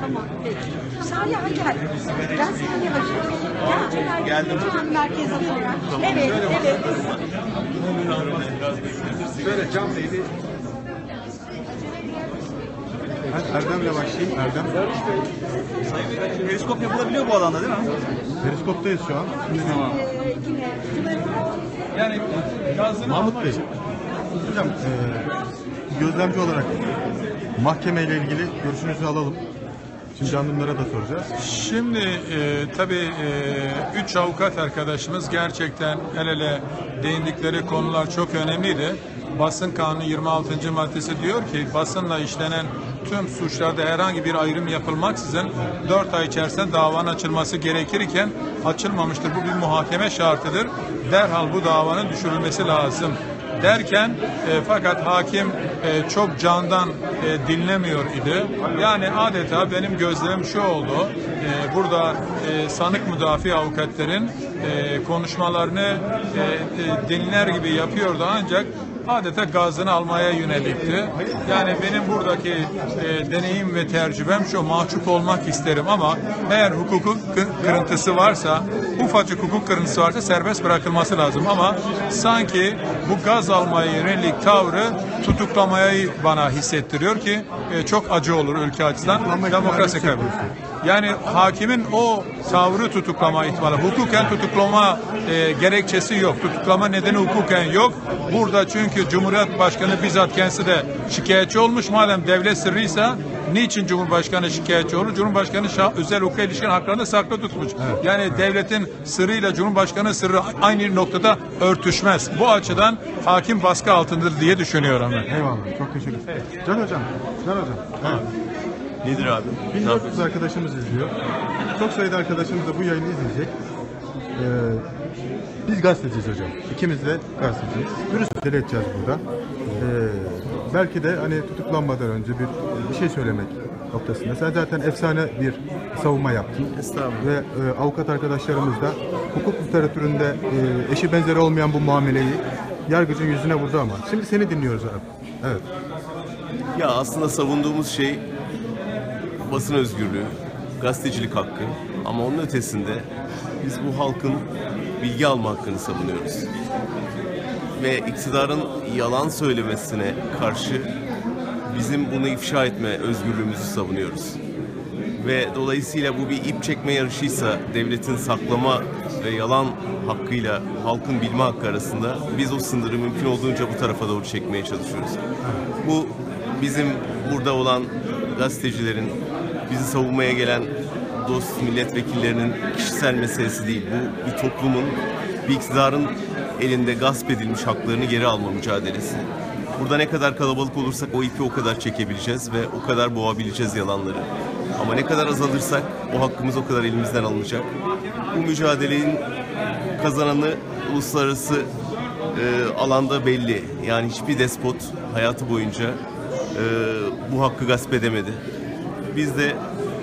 Tamam, peki. Saliha gel. Ben Saliha'cığım. Gel Celal. Geldim. Lütfen merkeze doğru. Evet, evet. Şöyle cam neydi? Ben Erdem'le başlayayım. Erdem. Periskop yapılabiliyor bu alanda değil mi? Periskoptayız şu an. Şimdi yine Yani gazını Mahmut Bey. Hocam e, gözlemci olarak mahkemeyle ilgili görüşünüzü alalım. Şimdi canlılara da soracağız. Şimdi e, tabii e, üç avukat arkadaşımız gerçekten el ele değindikleri konular çok önemliydi. Basın Kanunu 26. maddesi diyor ki basınla işlenen tüm suçlarda herhangi bir ayrım yapılmaksızın 4 ay içerisinde davanın açılması gerekirken açılmamıştır. Bu bir muhakeme şartıdır. Derhal bu davanın düşürülmesi lazım derken e, fakat hakim e, çok candan e, dinlemiyor idi. Yani adeta benim gözlemim şu oldu. E, burada sanık müdafi avukatların konuşmalarını dinler gibi yapıyordu ancak adeta gazını almaya yönelikti. Yani benim buradaki e, deneyim ve tercübem şu mahcup olmak isterim ama eğer hukukun kı- kırıntısı varsa ufacık hukuk kırıntısı varsa serbest bırakılması lazım ama sanki bu gaz almaya yönelik tavrı tutuklamayı bana hissettiriyor ki e, çok acı olur ülke açısından. Demokrasi yüksek Yani hakimin o tavrı tutuklama ihtimali. Hukuken tutuklama e, gerekçesi yok. Tutuklama nedeni hukuken yok. Burada çünkü Cumhuriyet Başkanı bizzat kendisi de şikayetçi olmuş. Madem devlet sırrıysa niçin Cumhurbaşkanı şikayetçi olur? Cumhurbaşkanı şah, özel hukuka ilişkin haklarını saklı tutmuş. Yani devletin sırrıyla Cumhurbaşkanı sırrı aynı noktada örtüşmez. Bu açıdan hakim baskı altındır diye düşünüyorum ben. Eyvallah. Çok teşekkür ederim. Can Hocam. Can Hocam. Evet. Nedir abi? 1400 arkadaşımız izliyor. Çok sayıda arkadaşımız da bu yayını izleyecek. Ee, biz gazeteciyiz hocam. İkimiz de gazeteciyiz. Dürüst dile edeceğiz burada. Ee, belki de hani tutuklanmadan önce bir bir şey söylemek noktasında. Sen zaten efsane bir savunma yaptın. Estağfurullah. Ve e, avukat arkadaşlarımız da hukuk literatüründe e, eşi benzeri olmayan bu muameleyi yargıcın yüzüne vurdu ama. Şimdi seni dinliyoruz abi. Evet. Ya aslında savunduğumuz şey basın özgürlüğü, gazetecilik hakkı ama onun ötesinde biz bu halkın bilgi alma hakkını savunuyoruz. Ve iktidarın yalan söylemesine karşı bizim bunu ifşa etme özgürlüğümüzü savunuyoruz. Ve dolayısıyla bu bir ip çekme yarışıysa devletin saklama ve yalan hakkıyla halkın bilme hakkı arasında biz o sınırı mümkün olduğunca bu tarafa doğru çekmeye çalışıyoruz. Bu bizim burada olan gazetecilerin, bizi savunmaya gelen dost milletvekillerinin kişisel meselesi değil. Bu bir toplumun, bir iktidarın elinde gasp edilmiş haklarını geri alma mücadelesi. Burada ne kadar kalabalık olursak o ipi o kadar çekebileceğiz ve o kadar boğabileceğiz yalanları. Ama ne kadar azalırsak o hakkımız o kadar elimizden alınacak. Bu mücadelenin kazananı uluslararası e, alanda belli. Yani hiçbir despot hayatı boyunca e, bu hakkı gasp edemedi. Biz de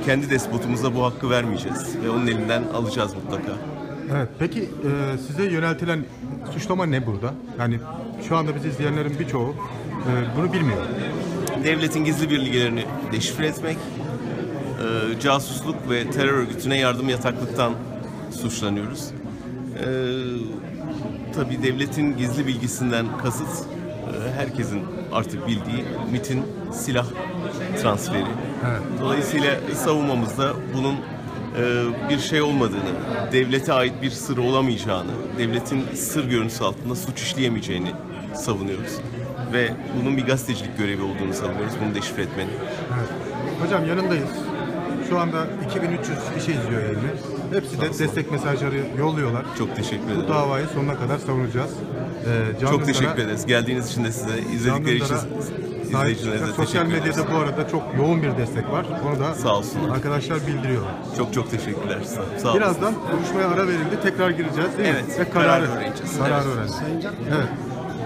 kendi despotumuza bu hakkı vermeyeceğiz ve onun elinden alacağız mutlaka. Evet. Peki e, size yöneltilen suçlama ne burada? Yani şu anda bizi izleyenlerin birçoğu e, bunu bilmiyor. Devletin gizli birliklerini deşifre etmek, e, casusluk ve terör örgütüne yardım yataklıktan suçlanıyoruz. E, tabii devletin gizli bilgisinden kasıt e, herkesin artık bildiği MIT'in silah transferi. Dolayısıyla savunmamızda bunun e, bir şey olmadığını, devlete ait bir sır olamayacağını, devletin sır görüntüsü altında suç işleyemeyeceğini savunuyoruz. Ve bunun bir gazetecilik görevi olduğunu savunuyoruz, bunu deşifre etmenin. Evet. Hocam yanındayız. Şu anda 2300 kişi izliyor yayını. Hepsi de destek mesajları yolluyorlar. Çok teşekkür Bu ederim. davayı sonuna kadar savunacağız. Ee, Çok teşekkür ederiz. Geldiğiniz için de size, izledikleri için izleyicilerinize Sosyal medyada bu arada çok yoğun bir destek var. Onu da Sağ olsunlar. arkadaşlar bildiriyorlar. Çok çok teşekkürler. Sağ, sağ olun. Birazdan duruşmaya ara verildi. Tekrar gireceğiz değil mi? Evet, Ve kararı, kararı öğreneceğiz. kararı öğreneceğiz. Evet.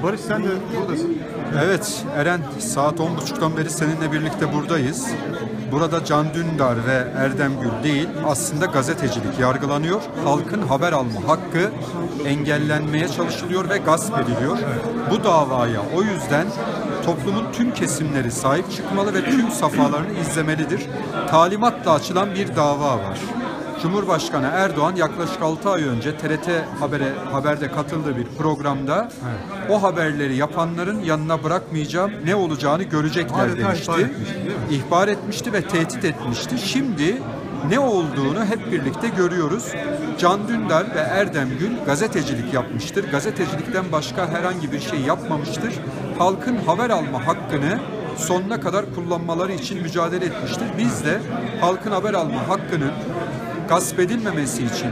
Barış sen de buradasın. Evet Eren saat 10.30'dan beri seninle birlikte buradayız. Burada Can Dündar ve Erdem Gül değil aslında gazetecilik yargılanıyor. Halkın haber alma hakkı engellenmeye çalışılıyor ve gasp ediliyor. Bu davaya o yüzden toplumun tüm kesimleri sahip çıkmalı ve tüm safhalarını izlemelidir. Talimatla açılan bir dava var. Cumhurbaşkanı Erdoğan yaklaşık 6 ay önce TRT habere haberde katıldığı bir programda o haberleri yapanların yanına bırakmayacağım ne olacağını görecekler Adeta demişti. ihbar etmişti? İhbar etmişti ve tehdit etmişti. Şimdi ne olduğunu hep birlikte görüyoruz. Can Dündar ve Erdem Gül gazetecilik yapmıştır. Gazetecilikten başka herhangi bir şey yapmamıştır. Halkın haber alma hakkını sonuna kadar kullanmaları için mücadele etmiştir. Biz de halkın haber alma hakkının gasp edilmemesi için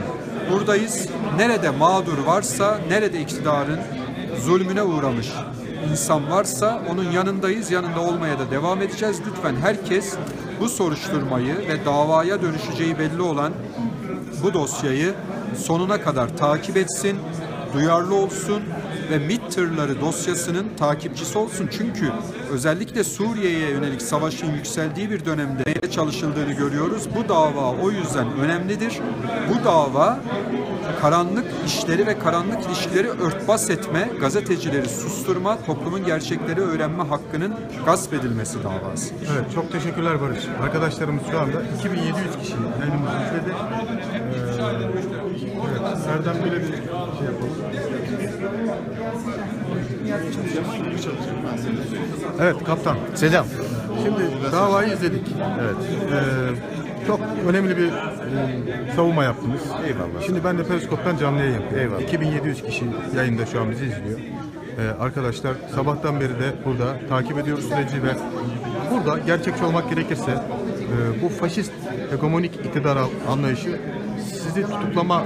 buradayız. Nerede mağdur varsa, nerede iktidarın zulmüne uğramış insan varsa onun yanındayız. Yanında olmaya da devam edeceğiz. Lütfen herkes bu soruşturmayı ve davaya dönüşeceği belli olan bu dosyayı sonuna kadar takip etsin, duyarlı olsun ve MİT tırları dosyasının takipçisi olsun. Çünkü özellikle Suriye'ye yönelik savaşın yükseldiği bir dönemde çalışıldığını görüyoruz. Bu dava o yüzden önemlidir. Bu dava karanlık işleri ve karanlık ilişkileri örtbas etme, gazetecileri susturma, toplumun gerçekleri öğrenme hakkının gasp edilmesi davası. Evet çok teşekkürler Barış. Arkadaşlarımız şu anda 2700 kişi yayınımızı izledi. Ee, evet, Erdem böyle bir şey yapalım. Evet kaptan. Selam. Şimdi davayı izledik. Evet. Ee, çok önemli bir e, savunma yaptınız. Eyvallah. Şimdi ben de Periskop'tan canlı yayın yapıyorum. Eyvallah. 2700 kişi yayında şu an bizi izliyor. Ee, arkadaşlar sabahtan beri de burada takip ediyoruz süreci ve burada gerçekçi olmak gerekirse e, bu faşist hegemonik iktidar anlayışı sizi tutuklama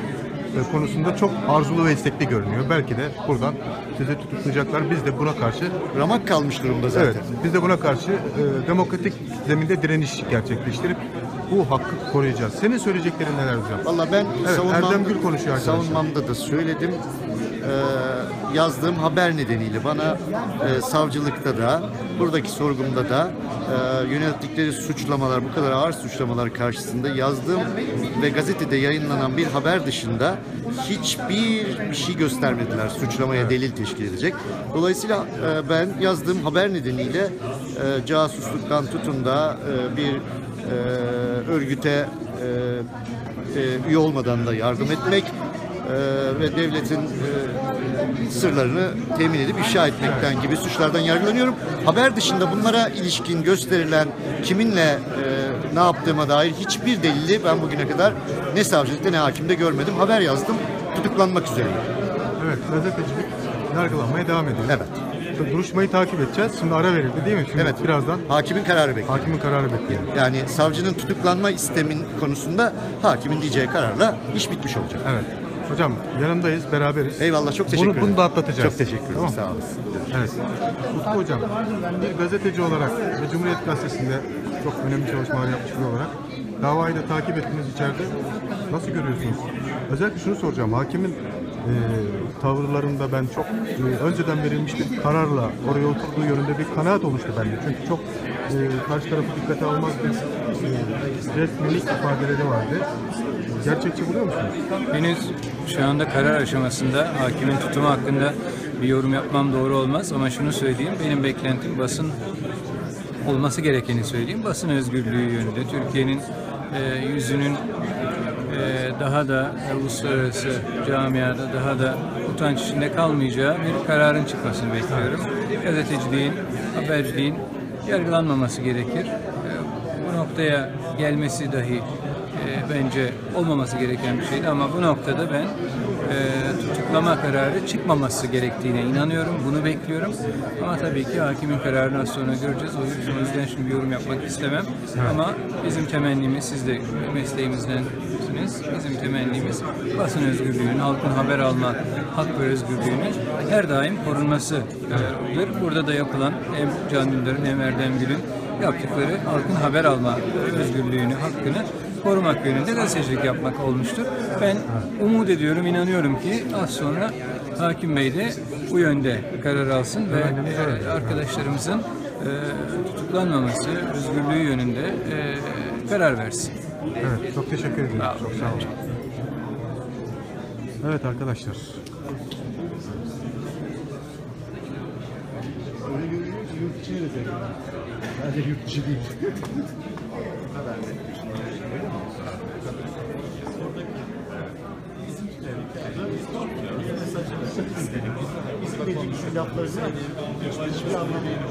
konusunda çok arzulu ve istekli görünüyor. Belki de buradan sizi tutuklayacaklar. Biz de buna karşı Ramak kalmış durumda zaten. Evet, biz de buna karşı e, demokratik zeminde direniş gerçekleştirip bu hakkı koruyacağız. Senin söyleyeceklerin neler hocam? Valla ben Evet, savunmam, Erdem Gül konuşuyor arkadaşlar. savunmamda da söyledim. Ee, yazdığım haber nedeniyle bana e, savcılıkta da buradaki sorgumda da e, yönelttikleri suçlamalar bu kadar ağır suçlamalar karşısında yazdığım ve gazetede yayınlanan bir haber dışında hiçbir bir şey göstermediler suçlamaya delil teşkil edecek. Dolayısıyla e, ben yazdığım haber nedeniyle e, casusluktan tutun da e, bir e, örgüte e, e, üye olmadan da yardım etmek e, ve devletin e, sırlarını temin edip ifşa etmekten gibi suçlardan yargılanıyorum. Haber dışında bunlara ilişkin gösterilen kiminle e, ne yaptığıma dair hiçbir delili ben bugüne kadar ne savcılıkta ne hakimde görmedim. Haber yazdım, tutuklanmak üzereyim. Evet, gazetecilik yargılanmaya devam ediyor. Evet. Duruşmayı takip edeceğiz. Şimdi ara verildi değil mi? Şimdi Evet. birazdan Hakimin kararı bekliyor. hakimin kararı bekliyor. Yani savcının tutuklanma istemin konusunda hakimin diyeceği kararla iş bitmiş olacak. Evet. Hocam yanındayız, beraberiz. Eyvallah çok teşekkür bunu, ederim. Bunu da atlatacağız. Çok teşekkür ederim. Tamam. Sağ olasın. Evet. Utku Hocam, bir gazeteci olarak ve Cumhuriyet Gazetesi'nde çok önemli çalışmalar yapmış biri olarak davayı da takip ettiniz içeride. Nasıl görüyorsunuz? Özellikle şunu soracağım. Hakimin e, tavırlarında ben çok e, önceden verilmiş bir kararla oraya oturduğu yönünde bir kanaat oluştu bende. Çünkü çok e, karşı tarafı dikkate almaz bir e, resmilik ifadeleri vardı. Gerçekçi buluyor musunuz? Henüz şu anda karar aşamasında hakimin tutumu hakkında bir yorum yapmam doğru olmaz ama şunu söyleyeyim benim beklentim basın olması gerekeni söyleyeyim basın özgürlüğü yönünde Türkiye'nin e, yüzünün e, daha da uluslararası camiada daha da utanç içinde kalmayacağı bir kararın çıkmasını bekliyorum. Gazeteciliğin, haberciliğin yargılanmaması gerekir. E, bu noktaya gelmesi dahi e, bence olmaması gereken bir şeydi ama bu noktada ben e, tutuklama kararı çıkmaması gerektiğine inanıyorum. Bunu bekliyorum. Ama tabii ki hakimin kararını az sonra göreceğiz. O yüzden- şimdi yorum yapmak istemem. Ama bizim temennimiz, siz de mesleğimizdensiniz. Bizim temennimiz basın özgürlüğünün, halkın haber alma hak ve özgürlüğünün her daim korunmasıdır. Burada da yapılan hem Can Dündar'ın hem Erdem Gül'ün yaptıkları halkın haber alma özgürlüğünü, hakkını korumak yönünde gazetecilik yapmak olmuştur. Ben umut ediyorum, inanıyorum ki az sonra Hakim Bey de bu yönde karar alsın ve e, arkadaşlarımızın e, tutuklanmaması, özgürlüğü yönünde e, karar versin. Evet, çok teşekkür ederim. Çok sağ olun. Evet arkadaşlar. Öyle görünüyor ki yurt içine de zengin. Sadece yurt değil. Şu laflarınızı hiçbir anlamı yok.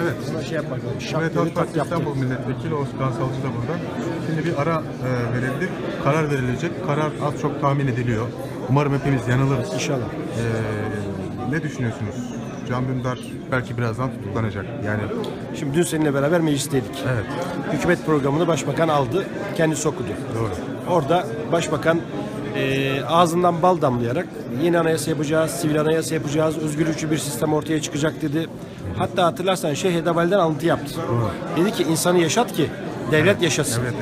Evet. Şey yapmak lazım. Cumhuriyet Halk Partisi İstanbul Milletvekili Özkan Salcı da burada. Şimdi bir ara e, verildi. Karar verilecek. Karar az çok tahmin ediliyor. Umarım hepimiz yanılırız. İnşallah. E, ne düşünüyorsunuz? Can Dündar belki birazdan tutuklanacak. Yani Şimdi dün seninle beraber meclisteydik. evet Hükümet programını başbakan aldı, kendisi okudu. doğru. Orada başbakan e, ağzından bal damlayarak yeni anayasa yapacağız, sivil anayasa yapacağız, özgürlükçü bir sistem ortaya çıkacak dedi. Hatta hatırlarsan Şeyh Edebal'den alıntı yaptı. Dedi ki insanı yaşat ki devlet yaşasın. evet.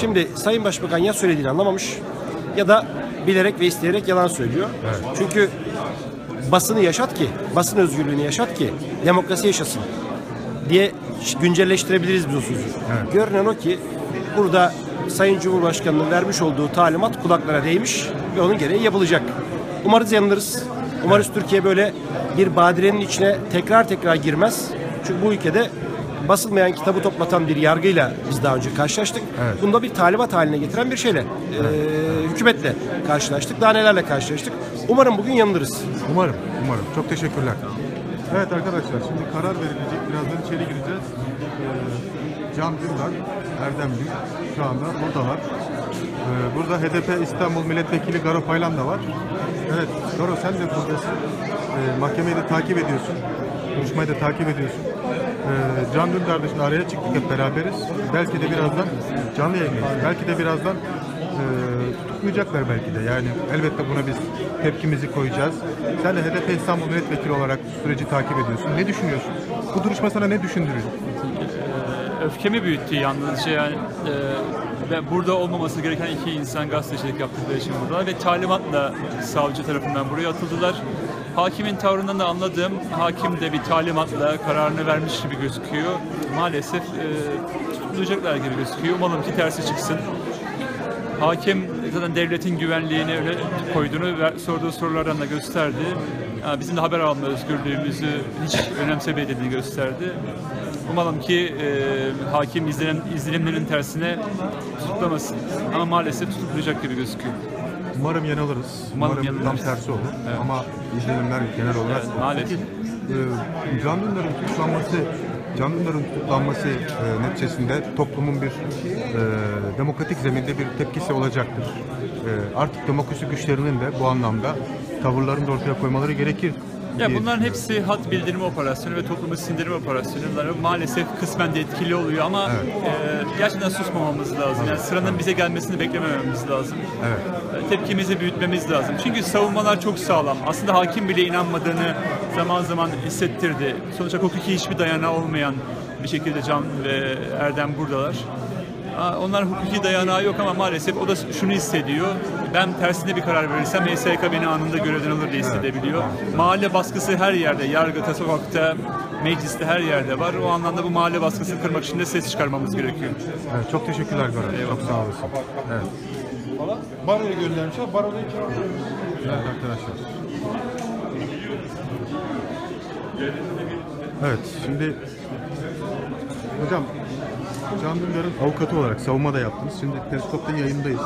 Şimdi Sayın Başbakan ya söylediğini anlamamış ya da bilerek ve isteyerek yalan söylüyor. Çünkü basını yaşat ki, basın özgürlüğünü yaşat ki demokrasi yaşasın diye güncelleştirebiliriz biz o sözü. Görünen o ki burada Sayın Cumhurbaşkanı'nın vermiş olduğu talimat kulaklara değmiş ve onun gereği yapılacak. Umarız yanılırız. Umarız Türkiye böyle bir badirenin içine tekrar tekrar girmez. Çünkü bu ülkede basılmayan kitabı toplatan bir yargıyla biz daha önce karşılaştık. Bunda bir talimat haline getiren bir şeyle, eee, hükümetle karşılaştık. Daha nelerle karşılaştık. Umarım bugün yanılırız. Umarım, umarım. Çok teşekkürler. Evet arkadaşlar şimdi karar verilecek. Birazdan içeri gireceğiz. Ee, Can Dündar, Erdem Gül şu anda buradalar. Ee, burada HDP İstanbul Milletvekili Garo Paylan da var. Evet Garo sen de buradasın. Ee, mahkemeyi de takip ediyorsun. Duruşmayı da takip ediyorsun. Ee, Can Dündar da şimdi araya çıktık hep beraberiz. Belki de birazdan canlı yayındayız. Belki de birazdan e, tutuklayacaklar belki de. Yani elbette buna biz tepkimizi koyacağız. Sen de HDP İstanbul Milletvekili olarak süreci takip ediyorsun. Ne düşünüyorsun? Bu duruşma sana ne düşündürüyor? öfkemi büyüttü yalnızca yani e, ve burada olmaması gereken iki insan gazetecilik yaptıkları için burada ve talimatla savcı tarafından buraya atıldılar. Hakimin tavrından da anladığım hakim de bir talimatla kararını vermiş gibi gözüküyor. Maalesef e, tutuklayacaklar gibi gözüküyor. Umalım ki tersi çıksın. Hakim zaten devletin güvenliğini öyle koyduğunu ve sorduğu sorulardan da gösterdi. Yani bizim de haber alma özgürlüğümüzü hiç önemsemediğini gösterdi. Umalım ki e, hakim izlenim, izlenimlerin tersine tutuklamasın. Ama maalesef tutuklayacak gibi gözüküyor. Umarım yanılırız. Umarım Umarım, tam tersi olur. Ama izlenimler genel olarak. Evet, maalesef. Peki, e, Can Dündar'ın tutuklanması, Can Dündar'ın tutuklanması e, neticesinde toplumun bir e, demokratik zeminde bir tepkisi olacaktır. E, artık demokrasi güçlerinin de bu anlamda tavırlarını da ortaya koymaları gerekir. Ya bunların hepsi hat bildirme operasyonu ve toplumu sindirme operasyonları maalesef kısmen de etkili oluyor ama e, gerçekten susmamamız lazım. Yani sıranın bize gelmesini beklemememiz lazım. Evet. E, Tepkimizi büyütmemiz lazım. Çünkü savunmalar çok sağlam. Aslında hakim bile inanmadığını zaman zaman hissettirdi. Sonuçta hukuki hiçbir dayanağı olmayan bir şekilde Can ve Erdem buradalar. Onlar hukuki dayanağı yok ama maalesef o da şunu hissediyor. Ben tersine bir karar verirsem MSK beni anında görevden alır diye hissedebiliyor. Mahalle baskısı her yerde, yargıda, sokakta, mecliste her yerde var. O anlamda bu mahalle baskısını kırmak için de ses çıkarmamız gerekiyor. Evet, çok teşekkürler Goran. Çok sağ olasın. Evet. Baroya göndermişler. Baroda Evet arkadaşlar. Evet şimdi hocam Can Dündar'ın avukatı olarak savunma da yaptınız. Şimdi Periskop'ta yayındayız.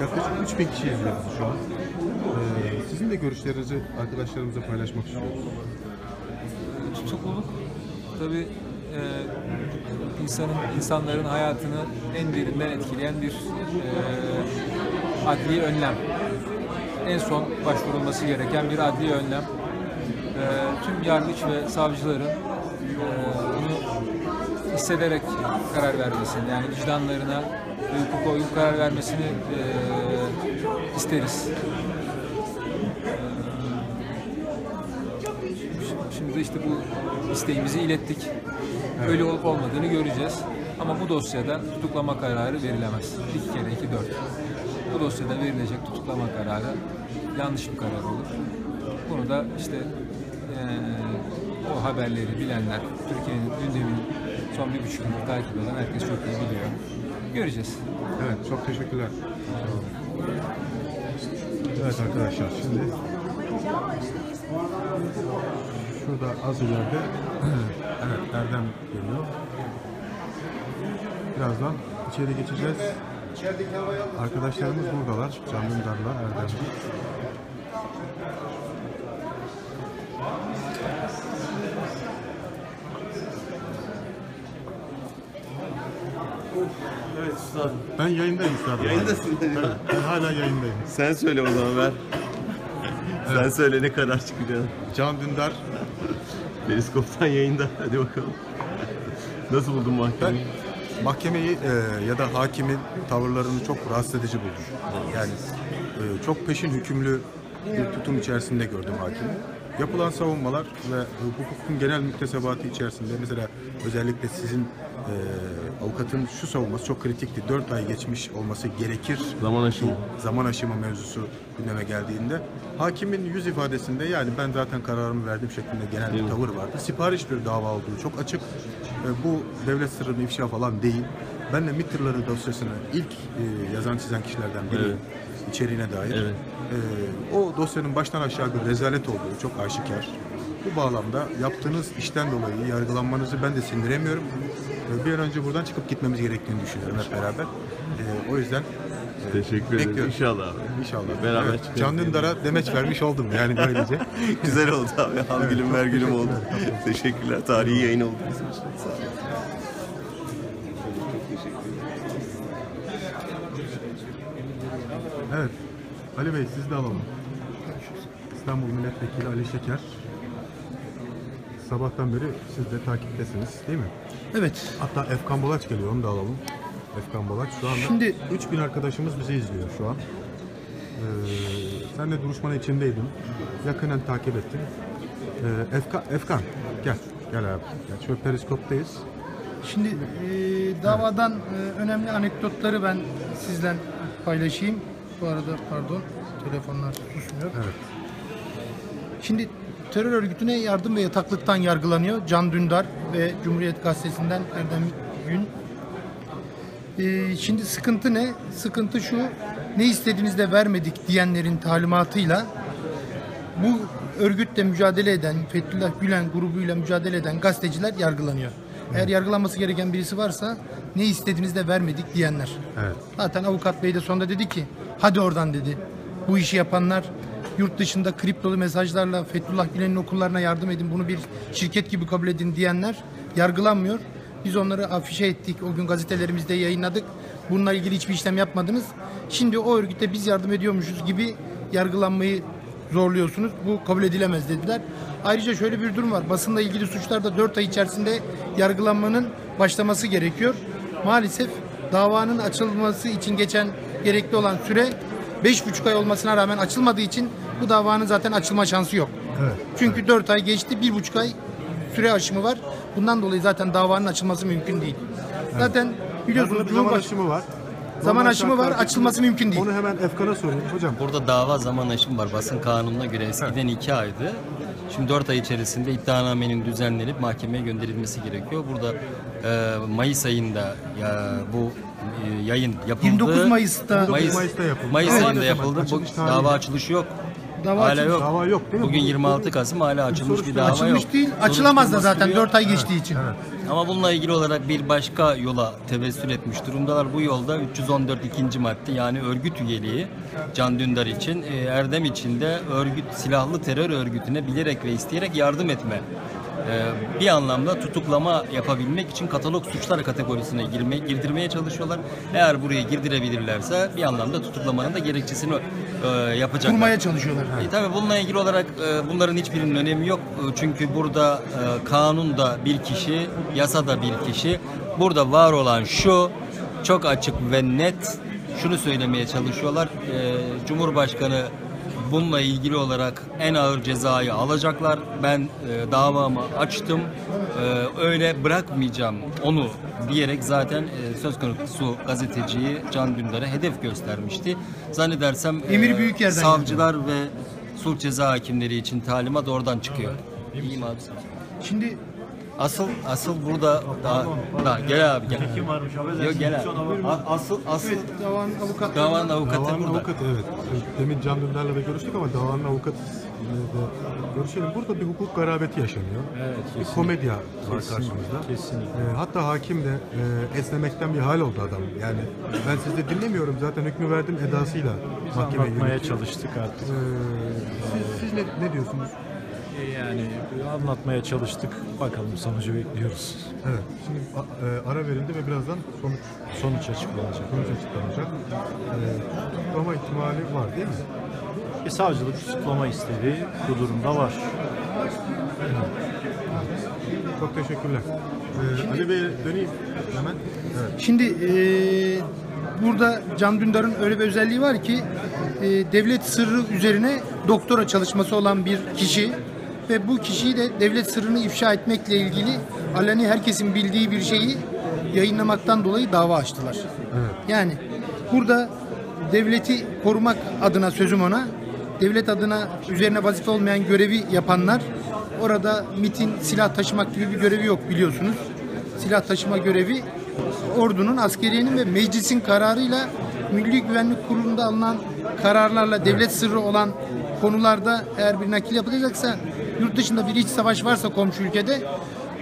Yaklaşık 3000 kişi izliyor bizi şu an. Ee, sizin de görüşlerinizi arkadaşlarımızla paylaşmak istiyoruz. tutukluluk tabi insanın insanların hayatını en derinden etkileyen bir e, adli önlem. En son başvurulması gereken bir adli önlem. E, tüm yargıç ve savcıların e, bunu hissederek karar vermesini, yani vicdanlarına ve hukuka uygun karar vermesini e, isteriz. Şimdi işte bu isteğimizi ilettik. Öyle olup olmadığını göreceğiz. Ama bu dosyada tutuklama kararı verilemez. İki kere iki dört. Bu dosyada verilecek tutuklama kararı yanlış bir karar olur. Bunu da işte o haberleri bilenler, Türkiye'nin gündemini son bir buçuk yıldır takip eden herkes çok iyi biliyor. Göreceğiz. Evet, çok teşekkürler. Evet arkadaşlar, şimdi şurada az ileride evet Erdem geliyor. Birazdan içeri geçeceğiz. Arkadaşlarımız buradalar. Can Dündar'la Erdem. Evet üstadım. Ben yayındayım üstadım. Yayındasın. Evet, ben hala yayındayım. Sen söyle o zaman ver. Sen söyle ne kadar çıkacağını. Can Dündar Periskop'tan yayında. Hadi bakalım. Nasıl buldun mahkemeyi? mahkemeyi e, ya da hakimin tavırlarını çok rahatsız edici buldum. Yani e, çok peşin hükümlü bir tutum içerisinde gördüm hakimi. Yapılan savunmalar ve hukukun genel müktesebatı içerisinde mesela özellikle sizin e, avukatın şu savunması çok kritikti. 4 ay geçmiş olması gerekir. Zaman aşımı. Zaman aşımı mevzusu gündeme geldiğinde hakimin yüz ifadesinde yani ben zaten kararımı verdim şeklinde genel bir tavır vardı. Sipariş bir dava olduğu çok açık. E, bu devlet sırrını ifşa falan değil. Ben de MİT'leri dosyasını ilk e, yazan çizen kişilerden biriyim. içeriğine dair. Evet. E, o dosyanın baştan aşağı bir rezalet olduğu çok aşikar. Bu bağlamda yaptığınız işten dolayı yargılanmanızı ben de sindiremiyorum. E, bir an önce buradan çıkıp gitmemiz gerektiğini düşünüyorum hep beraber. E, o yüzden e, Teşekkür ederim. bekliyorum. İnşallah abi. İnşallah. Beraber Evet. Can Dündar'a demeç vermiş oldum yani böylece. Güzel oldu abi. Al gülüm ver gülüm oldu. Teşekkürler. Tarihi yayın oldu bizim için. Sağ olun. Çok teşekkür ederim. Evet. Ali Bey siz de alalım. İstanbul Milletvekili Ali Şeker. Sabahtan beri siz de takiptesiniz değil mi? Evet. Hatta Efkan Bolaç geliyor onu da alalım. Efkan Bolaç şu anda Şimdi- 3000 arkadaşımız bizi izliyor şu an. Ee, sen de duruşmanın içindeydin. Yakından takip ettin. Ee, Efkan, Efkan gel. Gel abi. Gel. Şöyle periskoptayız. Şimdi e, davadan e, önemli anekdotları ben sizden paylaşayım. Bu arada pardon telefonlar susmuyor. Evet. Şimdi terör örgütüne yardım ve yataklıktan yargılanıyor Can Dündar ve Cumhuriyet Gazetesi'nden Erdem Gün. E, şimdi sıkıntı ne? Sıkıntı şu. Ne istediğinizde vermedik diyenlerin talimatıyla bu örgütle mücadele eden, Fethullah Gülen grubuyla mücadele eden gazeteciler yargılanıyor. Eğer yargılanması gereken birisi varsa ne istediğinizde vermedik diyenler. Evet. Zaten avukat bey de sonunda dedi ki hadi oradan dedi. Bu işi yapanlar yurt dışında kriptolu mesajlarla Fethullah Gülen'in okullarına yardım edin bunu bir şirket gibi kabul edin diyenler yargılanmıyor. Biz onları afişe ettik. O gün gazetelerimizde yayınladık. Bununla ilgili hiçbir işlem yapmadınız. Şimdi o örgüte biz yardım ediyormuşuz gibi yargılanmayı zorluyorsunuz. Bu kabul edilemez dediler. Ayrıca şöyle bir durum var. Basınla ilgili suçlarda 4 ay içerisinde yargılanmanın başlaması gerekiyor. Maalesef davanın açılması için geçen gerekli olan süre 5,5 ay olmasına rağmen açılmadığı için bu davanın zaten açılma şansı yok. Evet. Çünkü 4 ay geçti, 1,5 ay süre aşımı var. Bundan dolayı zaten davanın açılması mümkün değil. Zaten Burada biliyorsunuz bir zaman Cumhurbaşkanı aşımı var. Zaman Normal aşımı var, açılması mümkün değil. Onu hemen Efkan'a sorayım. Hocam Burada dava zaman aşımı var. Basın kanununa göre eskiden iki aydı. Şimdi dört ay içerisinde iddianamenin düzenlenip mahkemeye gönderilmesi gerekiyor. Burada e, Mayıs ayında ya, bu e, yayın yapıldı. 29 Mayıs'ta- 29 Mayıs'ta yapıldı. Mayıs Evet. ayında yapıldı. Bu Açılış tarihi. dava açılışı yok. Dava hala açılış- yok. Dava yok değil mi? Bugün Bu- 26 Kasım hala açılmış bir dava Açılmış yok. değil, açılamaz da Soruşturması zaten sürüyor. 4 ay geçtiği için. Ama bununla ilgili olarak bir başka yola tevessül etmiş durumdalar. Bu yolda 314 ikinci madde yani örgüt üyeliği Can Dündar için, e, Erdem için de örgüt silahlı terör örgütüne bilerek ve isteyerek yardım etme. E, bir anlamda tutuklama yapabilmek için katalog suçlar kategorisine girme, girdirmeye çalışıyorlar. Eğer buraya girdirebilirlerse bir anlamda tutuklamanın da gerekçesini e, yapacaklar. Kurmaya çalışıyorlar. E, tabii bununla ilgili olarak e, bunların hiçbirinin önemi yok. E, çünkü burada kanunda bir kişi, yasada bir kişi. Burada var olan şu çok açık ve net şunu söylemeye çalışıyorlar. Cumhurbaşkanı bununla ilgili olarak en ağır cezayı alacaklar. Ben e, davamı açtım. E, öyle bırakmayacağım onu diyerek zaten e, söz konusu gazeteciyi Can Dündar'a hedef göstermişti. Zannedersem e, Emir Büyüker'den savcılar ve sulh ceza hakimleri için talimat oradan çıkıyor. İyiyim abi. Şimdi Asıl asıl burada daha, daha gel abi gel. Kim varmış Yok gel abi. A- Asıl asıl evet, davanın avukatları davanın avukatı Davanın burada. avukatı evet. Demin Can Dündar'la da görüştük ama davanın avukatı da görüşelim. Burada bir hukuk garabeti yaşanıyor. Evet, bir komedya var karşımızda. kesinlikle. Ee, hatta hakim de e, esnemekten bir hal oldu adam. Yani ben sizi dinlemiyorum zaten hükmü verdim edasıyla mahkemeye anlatmaya yönetiyor. çalıştık artık. Ee, siz, siz ne, ne diyorsunuz? Yani anlatmaya çalıştık. Bakalım sonucu bekliyoruz. Evet. Şimdi a- e, ara verildi ve birazdan sonuç Sonuç açıklanacak. sonuç açıklanacak. Ee, tutuklama ihtimali var değil mi? Bir savcılık tutuklama istedi. Bu durumda var. Çok teşekkürler. Ee, Ali Bey'e döneyim hemen. Evet. Şimdi eee, burada Can Dündar'ın öyle bir özelliği var ki eee, devlet sırrı üzerine doktora çalışması olan bir kişi ve bu kişiyi de devlet sırrını ifşa etmekle ilgili aleni herkesin bildiği bir şeyi yayınlamaktan dolayı dava açtılar. Yani burada devleti korumak adına sözüm ona, devlet adına üzerine vazife olmayan görevi yapanlar orada MIT'in silah taşımak gibi bir görevi yok biliyorsunuz. Silah taşıma görevi ordunun, askeriyenin ve meclisin kararıyla Milli Güvenlik Kurulu'nda alınan kararlarla devlet sırrı olan konularda eğer bir nakil yapılacaksa yurt dışında bir iç savaş varsa komşu ülkede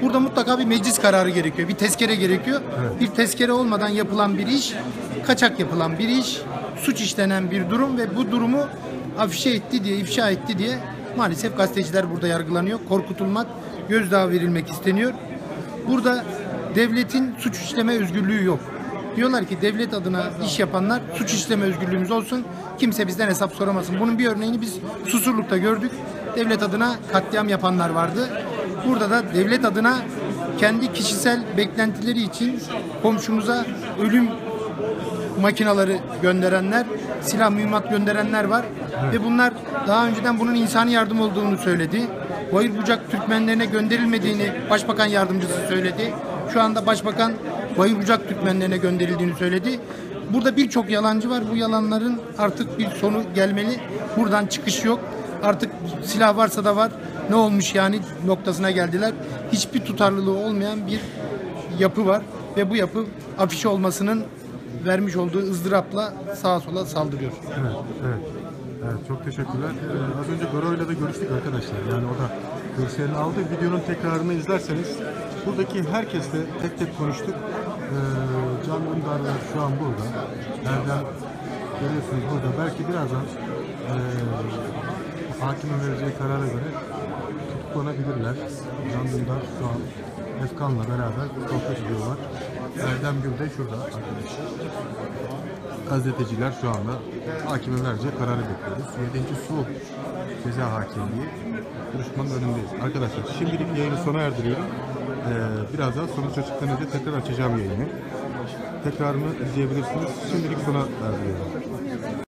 burada mutlaka bir meclis kararı gerekiyor. Bir tezkere gerekiyor. Bir tezkere olmadan yapılan bir iş, kaçak yapılan bir iş, suç işlenen bir durum ve bu durumu afişe etti diye, ifşa etti diye maalesef gazeteciler burada yargılanıyor. Korkutulmak, gözdağı verilmek isteniyor. Burada devletin suç işleme özgürlüğü yok. Diyorlar ki devlet adına iş yapanlar suç işleme özgürlüğümüz olsun. Kimse bizden hesap soramasın. Bunun bir örneğini biz Susurluk'ta gördük. Devlet adına katliam yapanlar vardı. Burada da devlet adına kendi kişisel beklentileri için komşumuza ölüm makinaları gönderenler, silah mühimmat gönderenler var. Ve bunlar daha önceden bunun insani yardım olduğunu söyledi. Bayır Bucak Türkmenlerine gönderilmediğini Başbakan Yardımcısı söyledi. Şu anda Başbakan Bayır Bucak Türkmenlerine gönderildiğini söyledi. Burada birçok yalancı var. Bu yalanların artık bir sonu gelmeli. Buradan çıkış yok. Artık silah varsa da var. Ne olmuş yani noktasına geldiler. Hiçbir tutarlılığı olmayan bir yapı var ve bu yapı afişe olmasının vermiş olduğu ızdırapla sağa sola saldırıyor. Evet, evet. Evet, çok teşekkürler. Ee, az önce Goro'yla da görüştük arkadaşlar. Yani o da görüşlerini aldı. Videonun tekrarını izlerseniz buradaki herkesle tek tek konuştuk. Ee, Can Dündarlar şu an burada. Erdem görüyorsunuz burada. Belki birazdan ee, hakimin vereceği karara göre tutuklanabilirler. Can şu an Efkan'la beraber sohbet ediyorlar. Erdem Gül de şurada arkadaşlar. Gazeteciler şu anda hakimin vereceği kararı bekliyoruz. 7. Su Ceza Hakimliği duruşmanın önündeyiz. Arkadaşlar şimdilik yayını sona erdiriyorum. Ee, birazdan sonuç açıklanınca tekrar açacağım yayını. Tekrarını izleyebilirsiniz. Şimdilik sona erdiriyorum.